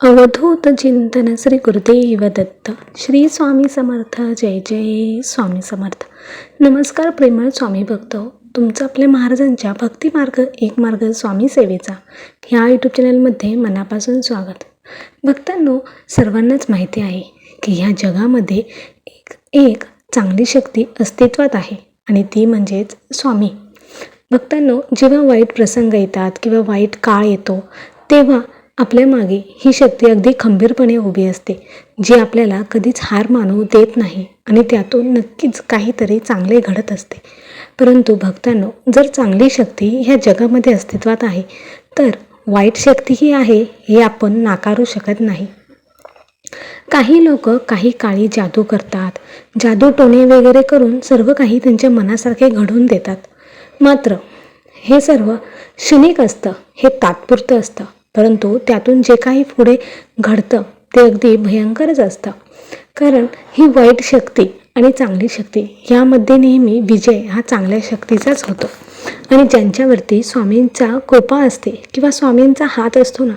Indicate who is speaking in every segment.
Speaker 1: अवधूत चिंतन श्री गुरुदेव दत्त. श्री स्वामी समर्थ जय जय स्वामी समर्थ. नमस्कार प्रेमळ स्वामी भक्त. तुमचं आपल्या महाराजांच्या भक्ती मार्ग एक मार्ग स्वामी सेवेचा ह्या यूट्यूब चॅनलमध्ये मनापासून स्वागत. भक्तांनो सर्वांनाच माहिती आहे की ह्या जगामध्ये एक एक चांगली शक्ती अस्तित्वात आहे आणि ती म्हणजेच स्वामी. भक्तांनो जेव्हा वाईट प्रसंग येतात किंवा वाईट काळ येतो तेव्हा आपल्या मागे ही शक्ती अगदी खंबीरपणे उभी असते जी आपल्याला कधीच हार मानू देत नाही आणि त्यातून नक्कीच काहीतरी चांगले घडत असते. परंतु भक्तांनो जर चांगली शक्ती ह्या जगामध्ये अस्तित्वात आहे तर वाईट शक्तीही आहे हे आपण नाकारू शकत नाही. काही लोक काही काळी जादू करतात जादू टोणे वगैरे करून सर्व काही त्यांच्या मनासारखे घडवून देतात. मात्र हे सर्व क्षणिक असतं हे तात्पुरतं असतं. परंतु त्यातून जे काही पुढे घडतं ते अगदी भयंकरच असतं. कारण ही वाईट शक्ती आणि चांगली शक्ती यामध्ये नेहमी विजय हा चांगल्या शक्तीचाच होतो. आणि ज्यांच्यावरती स्वामींचा कृपा असते किंवा स्वामींचा हात असतो ना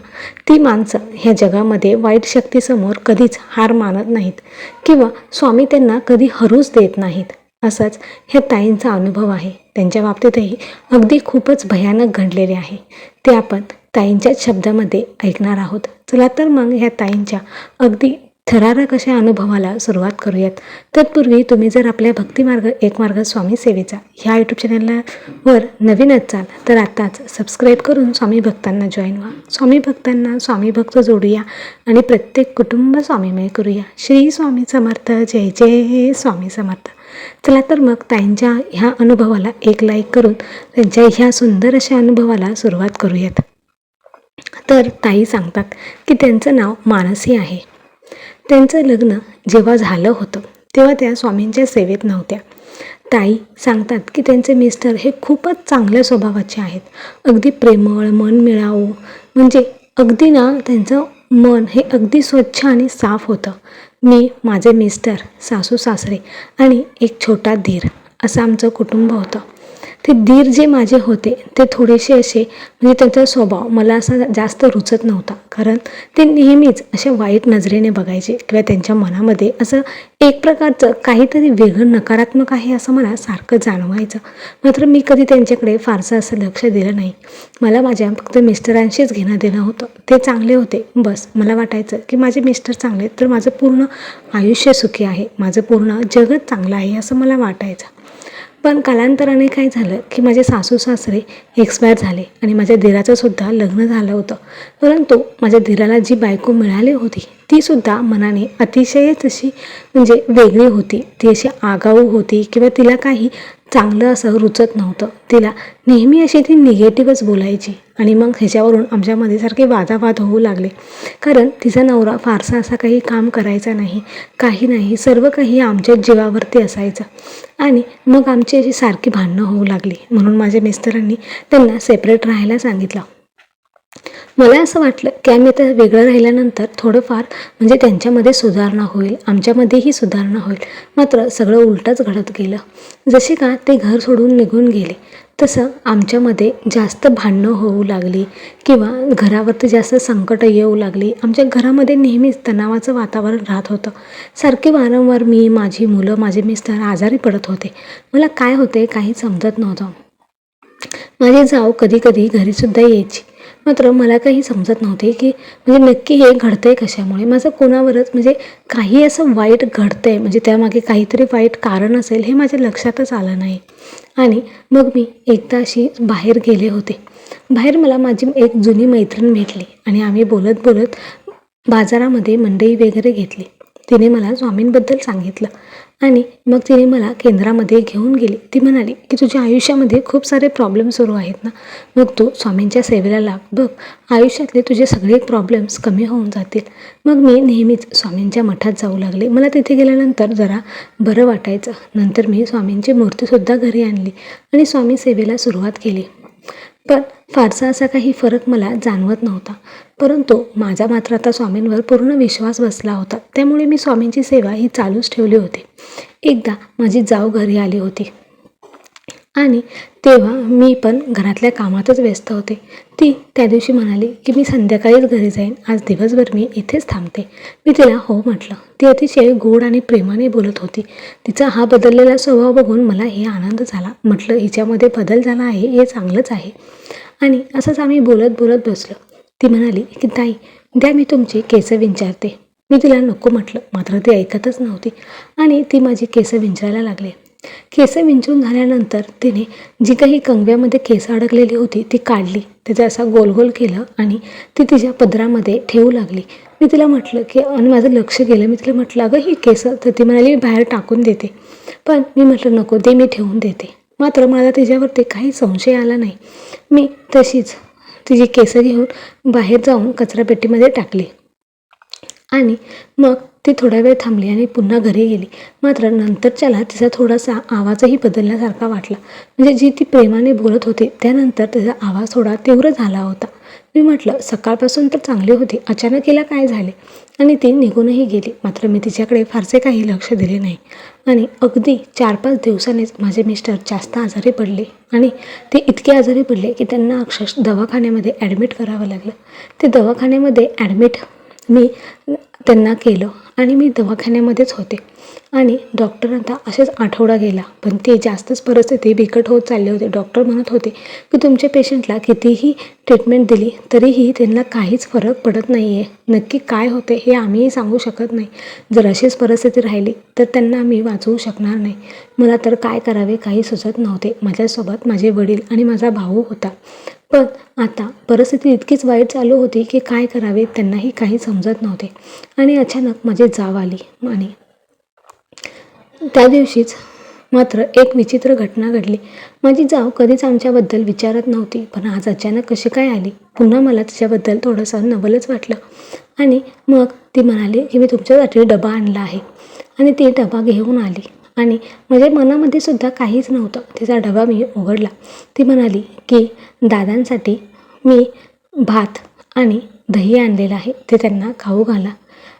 Speaker 1: ती माणसं ह्या जगामध्ये वाईट शक्तीसमोर कधीच हार मानत नाहीत किंवा स्वामी त्यांना कधी हरूच देत नाहीत. असाच ह्या ताईंचा अनुभव आहे. त्यांच्या बाबतीतही अगदी खूपच भयानक घडलेले आहे. ते आपण ताईंच्याच शब्दामध्ये ऐकणार आहोत. चला तर मग ह्या ताईंच्या अगदी थरारक अशा अनुभवाला सुरुवात करूयात. तत्पूर्वी तुम्ही जर आपल्या भक्तिमार्ग एक मार्ग स्वामी सेवेचा ह्या यूट्यूब चॅनलवर नवीन असाल तर आत्ताच सबस्क्राईब करून स्वामी भक्तांना जॉईन व्हा. स्वामी भक्तांना स्वामी भक्त जोडूया आणि प्रत्येक कुटुंब स्वामीमय करूया. श्री स्वामी समर्थ जय जय स्वामी समर्थ. चला तर मग ताईंच्या ह्या अनुभवाला एक लाईक करून त्यांच्या ह्या सुंदर अशा अनुभवाला सुरुवात करूयात. तर ताई सांगतात की त्यांचं नाव मानसी आहे. त्यांचं लग्न जेव्हा झालं होतं तेव्हा त्या स्वामींच्या सेवेत नव्हत्या. ताई सांगतात की त्यांचे मिस्टर हे खूपच चांगल्या स्वभावाचे आहेत. अगदी प्रेमळ मन मिळावू म्हणजे अगदी ना त्यांचं मन हे अगदी स्वच्छ आणि साफ होतं. मी माझे मिस्टर सासू सासरे आणि एक छोटा धीर असं आमचं कुटुंब होतं. ते दीर जे माझे होते ते थोडेसे असे म्हणजे त्यांचा स्वभाव मला असा जास्त रुचत नव्हता. कारण ते नेहमीच अशा वाईट नजरेने बघायचे किंवा त्यांच्या मनामध्ये असं एक प्रकारचं काहीतरी वेगळं नकारात्मक आहे असं मला सारखं जाणवायचं. मात्र मी कधी त्यांच्याकडे फारसं असं लक्ष दिलं नाही. मला माझ्या फक्त मिस्टरांशीच घेणं देणं होतं. ते चांगले होते. बस मला वाटायचं की माझे मिस्टर चांगले तर माझं पूर्ण आयुष्य सुखी आहे. माझं पूर्ण जगत चांगलं आहे असं मला वाटायचं. पण कालांतराने काय झालं की माझे सासू सासरे एक्सपायर झाले आणि माझ्या दिराचंसुद्धा लग्न झालं होतं. परंतु माझ्या दिराला जी बायको मिळाली होती तीसुद्धा मनाने अतिशयच अशी म्हणजे वेगळी होती. ती अशी आगाऊ होती किंवा तिला काही चांगलं असं रुचत नव्हतं. तिला नेहमी अशी ती निगेटिव्हच बोलायची आणि मग ह्याच्यावरून आमच्यामध्ये सारखे वादावाद होऊ लागले. कारण तिचा नवरा फारसा असा काही काम करायचा नाही काही नाही सर्व काही आमच्या जीवावरती असायचं. आणि मग आमची अशी सारखी भांडणं होऊ लागली. म्हणून माझ्या मिस्टरांनी त्यांना सेपरेट राहायला सांगितलं. मला असं वाटलं की आम्ही आता वेगळं राहिल्यानंतर थोडंफार म्हणजे त्यांच्यामध्ये सुधारणा होईल आमच्यामध्येही सुधारणा होईल. मात्र सगळं उलटंच घडत गेलं. जसे का ते घर सोडून निघून गेले तसं आमच्यामध्ये जास्त भांडणं होऊ लागली किंवा घरावरती जास्त संकटं येऊ लागली. आमच्या घरामध्ये नेहमीच तणावाचं वातावरण राहत होतं. सारखे वारंवार मी माझी मुलं माझे मिस्टर आजारी पडत होते. मला काय होते काही समजत नव्हतं. माझी जाव कधी कधी घरीसुद्धा यायची. मात्र मला काही समजत नव्हते की म्हणजे नक्की हे घडतं आहे कशामुळे. माझं कोणावरच म्हणजे काही असं वाईट घडतं आहे म्हणजे त्यामागे काहीतरी वाईट कारण असेल हे माझ्या लक्षातच आलं नाही. आणि मग मी एकदा अशी बाहेर गेले होते. बाहेर मला माझी एक जुनी मैत्रीण भेटली आणि आम्ही बोलत बोलत बाजारामध्ये मंडई वगैरे घेतली. तिने मला स्वामींबद्दल सांगितलं. आणि मग तिने मला केंद्रामध्ये घेऊन गेली. ती म्हणाली की तुझ्या आयुष्यामध्ये खूप सारे प्रॉब्लेम सुरू आहेत ना. मग तू स्वामींच्या सेवेला लाग. बघ आयुष्यातले तुझे सगळे प्रॉब्लेम्स कमी होऊन जातील. मग मी नेहमीच स्वामींच्या मठात जाऊ लागले. मला तिथे गेल्यानंतर जरा बरं वाटायचं. नंतर मी स्वामींची मूर्तीसुद्धा घरी आणली आणि स्वामी सेवेला सुरुवात केली. पण फारसा असा काही फरक मला जाणवत नव्हता. परंतु माझा मात्र आता स्वामींवर पूर्ण विश्वास बसला होता. त्यामुळे मी स्वामींची सेवा ही चालूच ठेवली होती. एकदा माझी जाव घरी आली होती. आणि तेव्हा मी पण घरातल्या कामातच व्यस्त होते. ती त्या दिवशी म्हणाली की मी संध्याकाळीच घरी जाईन. आज दिवसभर मी इथेच थांबते. मी तिला हो म्हटलं. ती अतिशय गोड आणि प्रेमाने बोलत होती. तिचा हा बदललेला स्वभाव बघून मला हे आनंद झाला. म्हटलं हिच्यामध्ये बदल झाला आहे हे चांगलंच आहे. आणि असंच आम्ही बोलत बोलत बसलो. ती म्हणाली की ताई द्या मी तुमची केस विंचारते. मी तिला नको म्हटलं. मात्र ती ऐकतच नव्हती. आणि ती माझी केस विचारायला लागले. केस विंचून झाल्यानंतर तिने जी काही कंगव्यामध्ये केस अडकलेली होती ती काढली. त्याचं असा गोल गोल केलं आणि ती तिच्या पदरामध्ये ठेवू लागली. मी तिला म्हटलं की आणि माझं लक्ष गेलं. मी तिला म्हटलं अगं ही केस तर ती म्हणाली मी बाहेर टाकून देते. पण मी म्हटलं नको दे मी ठेवून देते. मात्र मला तिच्यावरती काही संशय आला नाही. मी तशीच तिची केसं घेऊन बाहेर जाऊन कचरापेटीमध्ये टाकली. आणि मग ती थोडा वेळ थांबली आणि पुन्हा घरी गेली. मात्र नंतरच्याला तिचा थोडासा आवाजही बदलल्यासारखा वाटला. म्हणजे जी ती प्रेमाने बोलत होती त्यानंतर तिचा आवाज थोडा तीव्र झाला होता. मी म्हटलं सकाळपासून तर चांगली होती. अचानक हिला काय झाले? आणि ती निघूनही गेली. मात्र मी तिच्याकडे फारसे काही लक्ष दिले नाही. आणि अगदी चार पाच दिवसांनीच माझे मिस्टर जास्त आजारी पडले आणि ते इतके आजारी पडले की त्यांना अक्षरश दवाखान्यामध्ये ॲडमिट करावं लागलं. ते दवाखान्यामध्ये ॲडमिट मी त्यांना केलं आणि मी दवाखान्यामध्येच होते. आणि डॉक्टर आता असेच आठवडा गेला. पण ते जास्तच परिस्थिती बिकट होत चालले होते. डॉक्टर म्हणत होते की तुमच्या पेशंटला कितीही ट्रीटमेंट दिली तरीही त्यांना काहीच फरक पडत नाही आहे नक्की काय होते हे आम्हीही सांगू शकत नाही. जर अशीच परिस्थिती राहिली तर त्यांना मी वाचवू शकणार नाही. मला तर काय करावे काही सुचत नव्हते. माझ्यासोबत माझे वडील आणि माझा भाऊ होता. पण आता परिस्थिती इतकीच वाईट चालू होती की काय करावे त्यांनाही काही समजत नव्हते. आणि अचानक माझी जाव आली आणि त्या दिवशीच मात्र एक विचित्र घटना घडली. माझी जाव कधीच आमच्याबद्दल विचारत नव्हती पण आज अचानक कशी काय आली? पुन्हा मला तिच्याबद्दल थोडंसं नवलच वाटलं. आणि मग ती म्हणाली की मी तुमच्यासाठी डबा आणला आहे. आणि ती डबा घेऊन आली. आणि माझ्या मनामध्ये सुद्धा काहीच नव्हतं. तिचा डबा मी उघडला. ती म्हणाली की दादांसाठी मी भात आणि दही आणलेलं आहे. ते त्यांना खाऊ घाला.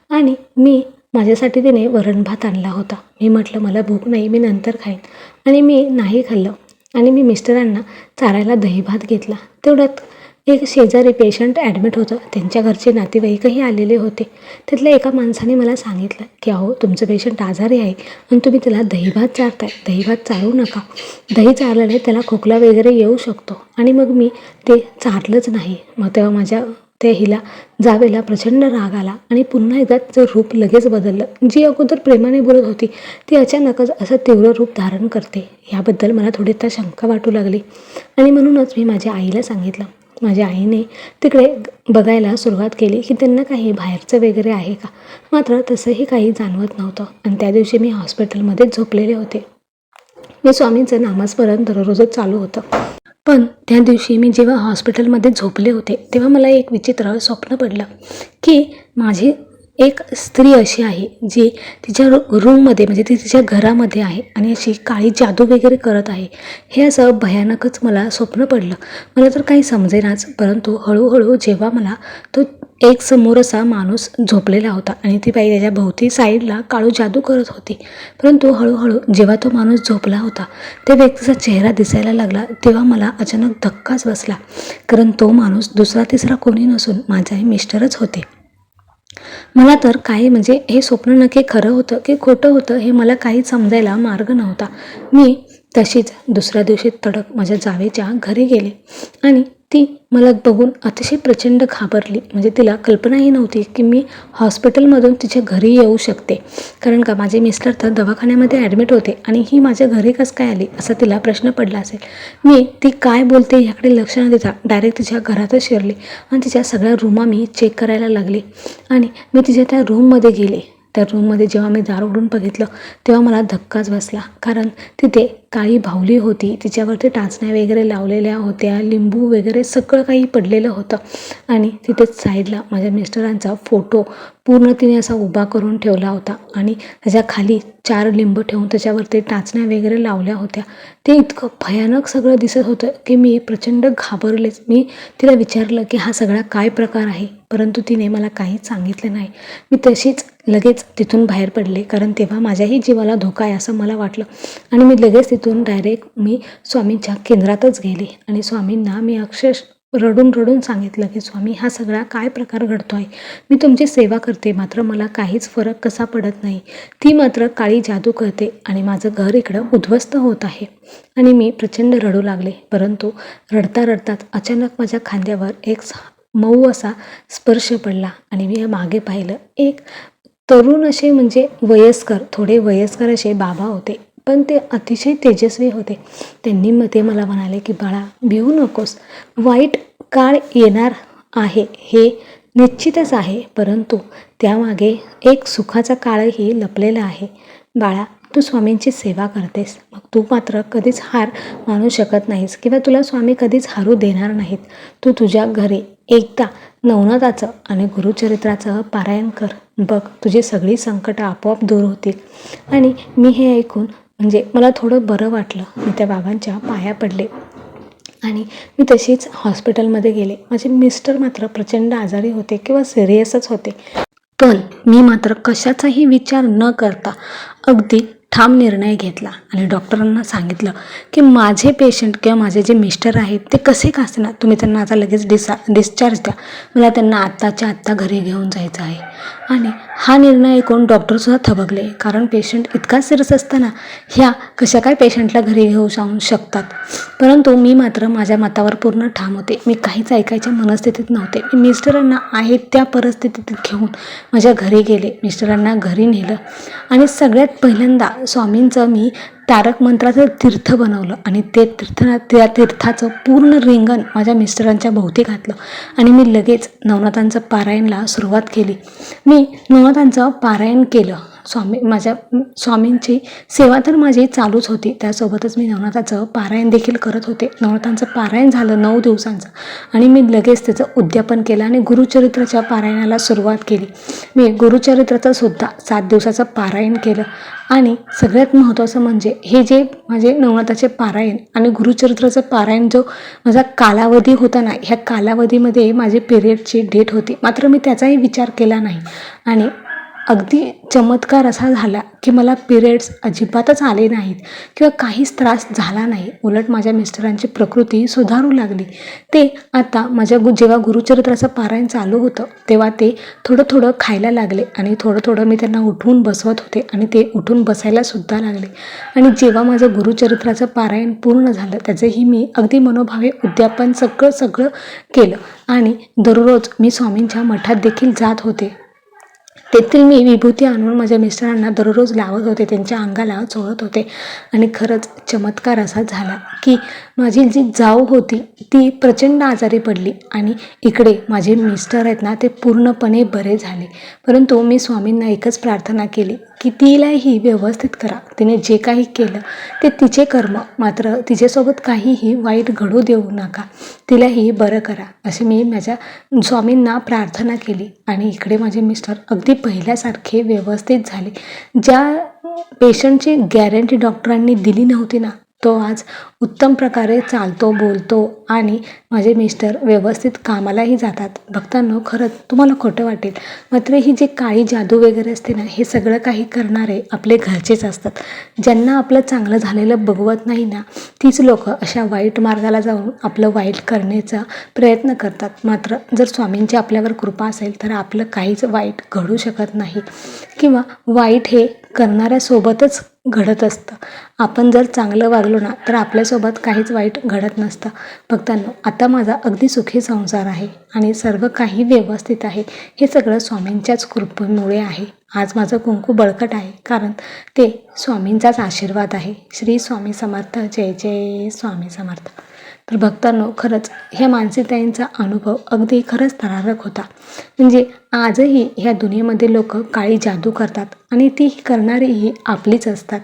Speaker 1: आणि मी माझ्यासाठी तिने वरण भात आणला होता. मी म्हटलं मला भूक नाही मी नंतर खाईन. आणि मी नाही खाल्लं. आणि मी मिस्टरांना चारायला दही भात घेतला. तेवढ्यात एक शेजारी पेशंट ॲडमिट होतं. त्यांच्या घरचे नातेवाईकही आलेले होते. त्यातल्या एका माणसाने मला सांगितलं की अहो तुमचं पेशंट आजारी आहे आणि तुम्ही त्याला दहीभात चारताय. दहीभात चारू नका. दही चारल्याने त्याला खोकला वगैरे येऊ शकतो. आणि मग मी ते चारलंच नाही. मग तेव्हा माझ्या त्या हिला जावेला प्रचंड राग आला आणि पुन्हा एकदा तिचं रूप लगेच बदललं. जी अगोदर प्रेमाने बोलत होती ती अचानकच असं तीव्र रूप धारण करते याबद्दल मला थोडी आता शंका वाटू लागली. आणि म्हणूनच मी माझ्या आईला सांगितलं. माझ्या आईने तिकडे बघायला सुरुवात केली की त्यांना काही बाहेरचं वगैरे आहे का? मात्र तसंही काही जाणवत नव्हतं. आणि त्या दिवशी मी हॉस्पिटलमध्येच झोपलेले होते. मी स्वामींचं नामस्मरण दररोजच चालू होतं. पण त्या दिवशी मी जेव्हा हॉस्पिटलमध्ये झोपले होते तेव्हा मला एक विचित्र स्वप्न पडलं की माझी एक स्त्री अशी आहे जी तिच्या रूममध्ये म्हणजे ती तिच्या घरामध्ये आहे आणि अशी काळी जादू वगैरे करत आहे. हे असं भयानकच मला स्वप्न पडलं. मला तर काही समजेनाच परंतु हळूहळू जेव्हा मला तो एक समोर असा माणूस झोपलेला होता आणि ती बाई त्याच्या भोवती साईडला काळू जादू करत होती. परंतु हळूहळू जेव्हा तो माणूस झोपला होता त्या व्यक्तीचा चेहरा दिसायला लागला तेव्हा मला अचानक धक्काच बसला. कारण तो माणूस दुसरा तिसरा कोणी नसून माझाही मिस्टरच होते. मला तर काही म्हणजे हे स्वप्न नक्की खरं होतं की खोटं होतं हे मला काही समजायला मार्ग नव्हता. मी तशीच दुसऱ्या दिवशी तडक माझ्या जावेच्या घरी गेले. आणि ती मला बघून अतिशय प्रचंड घाबरली. म्हणजे तिला कल्पनाही नव्हती की मी हॉस्पिटलमधून तिच्या घरी येऊ शकते. कारण का माझे मिस्टर तर दवाखान्यामध्ये ॲडमिट होते आणि ही माझ्या घरी कसं काय आली असा तिला प्रश्न पडला असेल. मी ती काय बोलते ह्याकडे लक्ष न देता डायरेक्ट तिच्या घरातच शिरले आणि तिच्या सगळ्या रूमा मी चेक करायला लागले. आणि मी तिच्या त्या रूममध्ये गेले. त्या रूममध्ये जेव्हा मी दार उघडून बघितलं तेव्हा मला धक्काच बसला. कारण तिथे काळी भावली होती तिच्यावरती टाचण्या वगैरे लावलेल्या होत्या लिंबू वगैरे सगळं काही पडलेलं होतं. आणि तिथेच साईडला माझ्या मिस्टरांचा फोटो पूर्ण तिने असा उभा करून ठेवला होता. आणि त्याच्याखाली चार लिंब ठेवून त्याच्यावरती टाचण्या वगैरे लावल्या होत्या. ते इतकं भयानक सगळं दिसत होतं की मी प्रचंड घाबरलेच मी तिला विचारलं की हा सगळा काय प्रकार आहे? परंतु तिने मला काहीच सांगितलं नाही. मी तशीच लगेच तिथून बाहेर पडले कारण तेव्हा माझ्याही जीवाला धोका आहे असं मला वाटलं. आणि मी लगेच तिथून तिथून डायरेक्ट मी स्वामींच्या केंद्रातच गेले. आणि स्वामींना मी अक्षरश रडून रडून सांगितलं की स्वामी हा सगळा काय प्रकार घडतो आहे मी तुमची सेवा करते मात्र मला काहीच फरक कसा पडत नाही. ती मात्र काळी जादू करते आणि माझं घर इकडं उद्ध्वस्त होत आहे. आणि मी प्रचंड रडू लागले. परंतु रडता रडताच अचानक माझ्या खांद्यावर एक मऊ असा स्पर्श पडला आणि मी मागे पाहिलं एक तरुण असे म्हणजे वयस्कर थोडे वयस्कर असे बाबा होते. पण ते अतिशय तेजस्वी होते. त्यांनी मग ते मला म्हणाले की बाळा भिवू नकोस. वाईट काळ येणार आहे हे निश्चितच आहे. परंतु त्यामागे एक सुखाचा काळही लपलेला आहे. बाळा तू स्वामींची सेवा करतेस. मग तू मात्र कधीच हार मानू शकत नाहीस किंवा तुला स्वामी कधीच हारू देणार नाहीत. तू तुझ्या घरी एकदा नवनाथाचं आणि गुरुचरित्राचं पारायण कर. बघ तुझी सगळी संकटं आपोआप दूर होतील. आणि मी हे ऐकून म्हणजे मला थोडं बरं वाटलं. मी त्या बाबांच्या पाया पडले. आणि मी तशीच हॉस्पिटलमध्ये गेले. माझे मिस्टर मात्र प्रचंड आजारी होते किंवा सिरियसच होते. पण मी मात्र कशाचाही विचार न करता अगदी ठाम निर्णय घेतला आणि डॉक्टरांना सांगितलं की माझे पेशंट किंवा माझे जे मिस्टर आहेत ते कसे का तुम्ही त्यांना आता लगेच डिसा डिस्चार्ज द्या. मला त्यांना आत्ताच्या आत्ता घरी घेऊन जायचं आहे. आणि हा निर्णय ऐकून डॉक्टरसुद्धा थबकले. कारण पेशंट इतका सिरियस असताना ह्या कशा काय पेशंटला घरी घेऊ जाऊ शकतात? परंतु मी मात्र माझ्या मतावर पूर्ण ठाम होते. मी काहीच ऐकायच्या मनस्थितीत नव्हते. मी मिस्टरांना आहेत त्या परिस्थितीत घेऊन माझ्या घरी गेले. मिस्टरांना घरी नेलं. आणि सगळ्यात पहिल्यांदा स्वामींचं मी तारक मंत्राचं तीर्थ बनवलं आणि ते तीर्थ त्या तीर्थाचं पूर्ण रिंगण माझ्या मिस्टरांच्या भोवती घातलं आणि मी लगेच नवनाथांचं पारायणला सुरुवात केली. मी नवनाथांचं पारायण केलं. स्वामी माझ्या स्वामींची सेवा तर माझी चालूच होती. त्यासोबतच मी नवनाथाचं पारायण देखील करत होते. नवनाथांचं पारायण झालं नऊ दिवसांचं. आणि मी लगेच त्याचं उद्यापन केलं आणि गुरुचरित्राच्या पारायणाला सुरुवात केली. मी गुरुचरित्राचं सुद्धा सात दिवसाचं पारायण केलं. आणि सगळ्यात महत्त्वाचं म्हणजे हे जे माझे नवनाथाचे पारायण आणि गुरुचरित्राचं पारायण जो माझा कालावधी होता ना ह्या कालावधीमध्ये माझी पिरियडची डेट होती. मात्र मी त्याचाही विचार केला नाही. आणि अगदी चमत्कार असा झाला की मला पिरियड्स अजिबातच आले नाहीत किंवा काहीच त्रास झाला नाही. उलट माझ्या मिस्टरांची प्रकृती सुधारू लागली. ते आता माझ्या गु जेव्हा गुरुचरित्राचं पारायण चालू होतं तेव्हा ते थोडं थोडं खायला लागले आणि थोडं थोडं मी त्यांना उठवून बसवत होते आणि ते उठून बसायलासुद्धा लागले. आणि जेव्हा माझं गुरुचरित्राचं पारायण पूर्ण झालं त्याचंही मी अगदी मनोभावे उद्यापन सगळं सगळं केलं आणि दररोज मी स्वामींच्या मठात देखील जात होते. तेथील मी विभूती आणून माझ्या मिस्टरांना दररोज लावत होते. त्यांच्या अंगाला चोळत होते. आणि खरंच चमत्कार असा झाला की माझी जी जाऊ होती ती प्रचंड आजारी पडली आणि इकडे माझे मिस्टर आहेत ना ते पूर्णपणे बरे झाले. परंतु मी स्वामींना एकच प्रार्थना केली. की तिलाही व्यवस्थित करा. तिने जे काही केलं ते तिचे कर्म. मात्र तिच्यासोबत काहीही वाईट घडू देऊ नका. तिलाही बरं करा. असे मी माझ्या स्वामींना प्रार्थना केली. आणि इकडे माझे मिस्टर अगदी पहिल्यासारखे व्यवस्थित झाले. ज्या पेशंटची गॅरंटी डॉक्टरांनी दिली नव्हती ना तो आज उत्तम प्रकारे चालतो बोलतो आणि माझे मिस्टर व्यवस्थित कामालाही जातात. भक्तांनो खरंच तुम्हाला खोटं वाटेल मात्र ही जी काळी जादू वगैरे असते ना हे सगळं काही करणारे आपले घरचेच असतात. ज्यांना आपलं चांगलं झालेलं बघवत नाही ना तीच लोक अशा वाईट मार्गाला जाऊन आपलं वाईट करण्याचा प्रयत्न करतात. मात्र जर स्वामींची आपल्यावर कृपा असेल तर आपलं काहीच वाईट घडू शकत नाही. किंवा वाईट हे करणाऱ्यासोबतच घडत असतं. आपण जर चांगलं वागलो ना तर आपल्यासोबत काहीच वाईट घडत नसतं. भक्तांनो आता माझा अगदी सुखी संसार आहे आणि सर्व काही व्यवस्थित आहे. हे सगळं स्वामींच्याच कृपेमुळे आहे. आज माझं कुंकू बळकट आहे कारण ते स्वामींचाच आशीर्वाद आहे. श्री स्वामी समर्थ. जय जय स्वामी समर्थ. तर भक्तांनो खरंच ह्या मानसिकताईंचा अनुभव अगदी खरंच थरारक होता. म्हणजे आजही ह्या दुनियेमध्ये लोक काळी जादू करतात आणि ती करणारीही आपलीच असतात.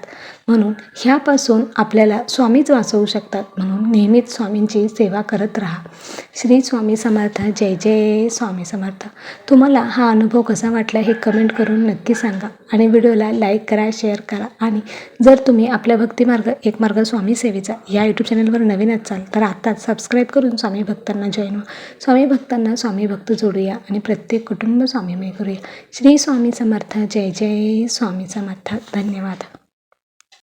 Speaker 1: म्हणून ह्यापासून आपल्याला स्वामीच वाचवू शकतात. म्हणून नेहमीच स्वामींची सेवा करत राहा. श्री स्वामी समर्थ. जय जय स्वामी समर्थ. तुम्हाला हा अनुभव कसा वाटला हे कमेंट करून नक्की सांगा. आणि व्हिडिओला लाईक करा शेअर करा. आणि जर तुम्ही आपल्या भक्तिमार्ग एक मार्ग स्वामी सेवेचा या यूट्यूब चॅनलवर नवीन असाल तर आत्ताच सबस्क्राईब करून स्वामी भक्तांना जॉईन व्हा. स्वामी भक्तांना स्वामी भक्त जोडूया आणि प्रत्येक कुटुंब स्वामीमय करूया. श्री स्वामी समर्थ. जय जय स्वामी समर्थ. धन्यवाद.